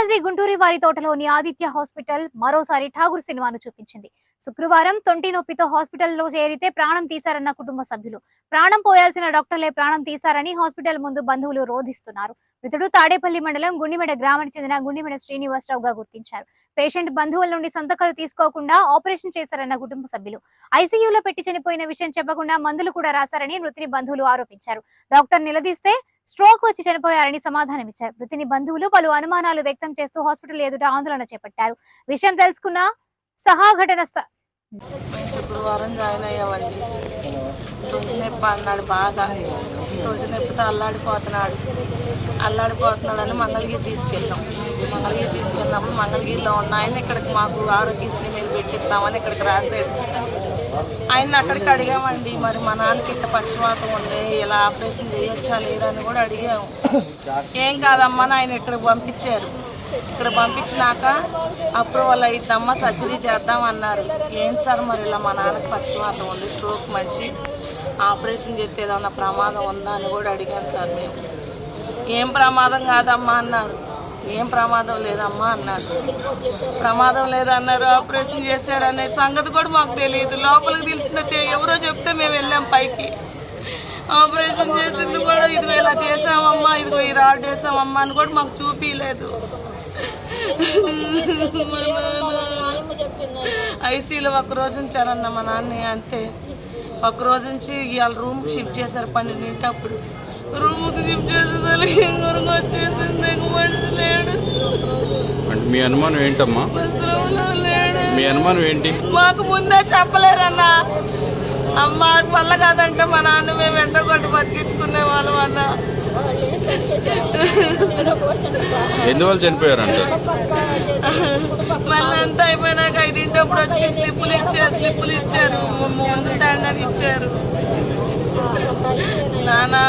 వారి తోటలోని ఆదిత్య హాస్పిటల్ మరోసారి ఠాగూర్ సినిమాను చూపించింది. శుక్రవారం తొంటి నొప్పితో హాస్పిటల్లో చేరితే ప్రాణం తీశారన్న కుటుంబ సభ్యులు. ప్రాణం పోయాల్సిన డాక్టర్లే ప్రాణం తీశారని హాస్పిటల్ ముందు బంధువులు రోధిస్తున్నారు. మృతుడు తాడేపల్లి మండలం గుండిమెడ గ్రామానికి చెందిన గుండిమెడ శ్రీనివాసరావు గా గుర్తించారు. పేషెంట్ బంధువుల నుండి సంతకాలు తీసుకోకుండా ఆపరేషన్ చేశారన్న కుటుంబ సభ్యులు. ఐసీయూలో పెట్టి చనిపోయిన విషయం చెప్పకుండా మందులు కూడా రాశారని మృతిని బంధువులు ఆరోపించారు. డాక్టర్ నిలదీస్తే స్ట్రోక్ వచ్చి చనిపోయారని సమాధానమిచ్చారు మృతిని బంధువులు పలు అనుమానాలు వ్యక్తం చేస్తూ హాస్పిటల్ ఎదుట ఆందోళన చేపట్టారు. విషయం తెలుసుకున్న సహా ఘటన శుక్రవారం జాయిన్ అయ్యామండి. తొంటి నొప్పి అన్నాడు బాగా. తొంటి నొప్పితో అల్లాడిపోతున్నాడు. అల్లాడిపోతున్నాడని మంగళగిరి తీసుకెళ్ళాం. మంగళగిరి తీసుకెళ్ళినప్పుడు మంగళగిరిలో ఉన్న ఆయన ఇక్కడికి మాకు ఆరోగ్యశ్రీ మీద పెట్టిస్తామని ఇక్కడికి రాసేది ఆయన అక్కడికి అడిగామండి మరి మా నాన్నకి ఇంత పక్షవాతం ఉంది ఇలా ఆపరేషన్ చేయొచ్చా లేదా అని కూడా అడిగాము. ఏం కాదమ్మా అని ఆయన ఇక్కడికి పంపించారు. ఇక్కడ పంపించినాక అప్రూవల్ అయిద్దమ్మా సర్జరీ చేద్దాం అన్నారు. ఏం సార్ మరి ఇలా మా నాన్నకి పక్షవాతం ఉంది స్ట్రోక్ మనిషి ఆపరేషన్ చేస్తే ఏదన్నా ప్రమాదం ఉందా అని కూడా అడిగాను సార్ మేము. ఏం ప్రమాదం కాదమ్మా అన్నారు. ఏం ప్రమాదం లేదమ్మా అన్నారు ప్రమాదం లేదన్నారు ఆపరేషన్ చేశారనే సంగతి కూడా మాకు తెలియదు. లోపలికి తెలిసినట్టే ఎవరో చెప్తే మేము వెళ్ళాం పైకి. ఆపరేషన్ చేసింది కూడా ఇది ఇలా చేసామమ్మా ఇదిగో ఈ రాడ్ వేసామమ్మా అని కూడా మాకు చూపించలేదు ఐసీలో ఒక రోజు ఉంచారన్న మా నాన్న అంతే ఒక రోజు నుంచి ఇవాళ రూమ్ షిఫ్ట్ చేశారు పన్నెండింటి అప్పుడు రూమ్కి షిఫ్ట్ చేసేసరికి ఇంకొరకు వచ్చేసింది ఇంక మనిషి లేడు. అంటే మీ అనుమానం ఏంటమ్మా? బస్సులో లేడు. మీ అనుమానం ఏంటి? మాకు ముందే చెప్పలేరన్నా. అమ్మ వల్ల కాదంటే మా నాన్న మేము ఎంతో కొట్టి బతికించుకునే వాళ్ళం అన్న. ఎందువల్ల చనిపోయారంట? మళ్ళీ అంతా అయిపోయినాక ఐదింటప్పుడు వచ్చి స్లిప్పులు ఇచ్చారు స్లిప్పులు ఇచ్చారు. ముందు టెండర్ ఇచ్చారు. నానా